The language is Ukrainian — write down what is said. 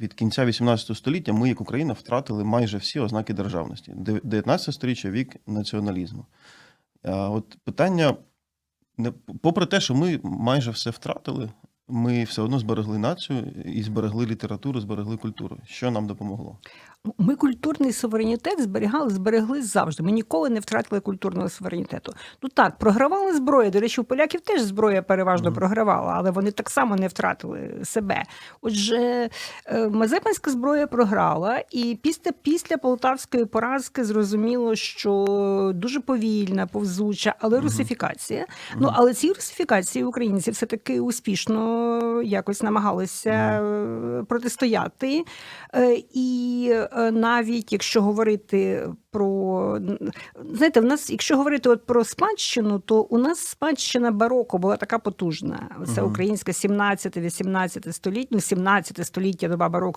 від кінця 18 століття ми, як Україна, втратили майже всі ознаки державності. Дев- 19 століття вік націоналізму. От питання, попри те, що ми майже все втратили, ми все одно зберегли націю і зберегли літературу, зберегли культуру. Що нам допомогло? Ми культурний суверенітет зберігали, зберегли завжди. Ми ніколи не втратили культурного суверенітету. Ну так, програвали зброю. До речі, у поляків теж зброя переважно Мгм. програвала, але вони так само не втратили себе. Отже, е, Мазепинська зброя програла, і після, після полтавської поразки зрозуміло, що дуже повільна, повзуча, але русифікація. Ну але ці русифікації українці все таки успішно якось намагалися е, протистояти. Е, І е, навіть якщо говорити про знаєте, в нас, якщо говорити от про спадщину, то у нас спадщина бароко була така потужна. Це українська 17-18 століття, ну 17 століття доба бароко.